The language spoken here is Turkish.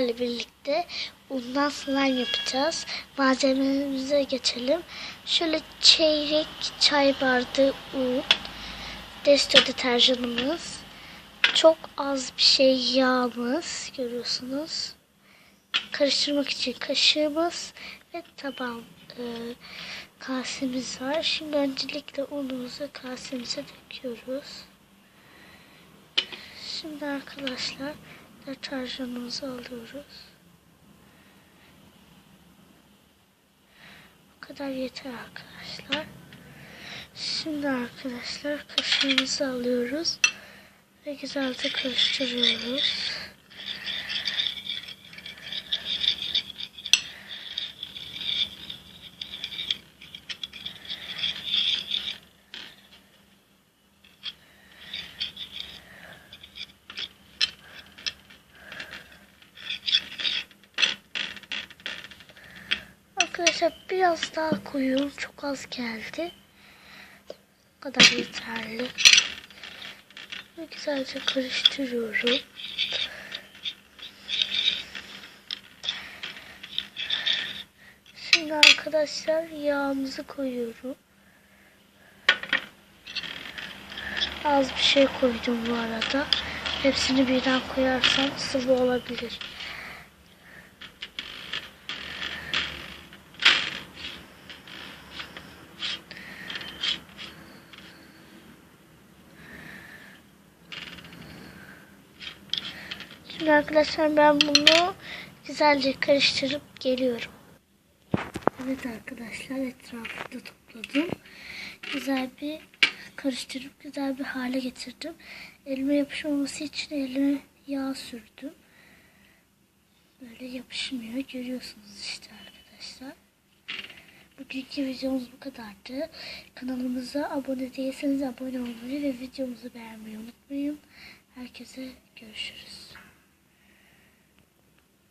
sizlerle birlikte undan slime yapacağız. Malzemelerimize geçelim. Şöyle çeyrek çay bardağı un, desto deterjanımız, çok az bir şey yağımız görüyorsunuz. Karıştırmak için kaşığımız ve taban e, kasemiz var. Şimdi öncelikle unumuzu kasemize döküyoruz. Şimdi arkadaşlar deterjanımızı alıyoruz. Bu kadar yeter arkadaşlar. Şimdi arkadaşlar kaşığımızı alıyoruz ve güzelce karıştırıyoruz. Arkadaşlar biraz daha koyuyorum. Çok az geldi. Bu kadar yeterli. Güzelce karıştırıyorum. Şimdi arkadaşlar yağımızı koyuyorum. Az bir şey koydum bu arada. Hepsini birden koyarsam sıvı olabilir. Şimdi arkadaşlar ben bunu güzelce karıştırıp geliyorum. Evet arkadaşlar etrafında topladım. Güzel bir karıştırıp güzel bir hale getirdim. Elime yapışmaması için elime yağ sürdüm. Böyle yapışmıyor. Görüyorsunuz işte arkadaşlar. Bugünkü videomuz bu kadardı. Kanalımıza abone değilseniz abone olmayı ve videomuzu beğenmeyi unutmayın. Herkese görüşürüz.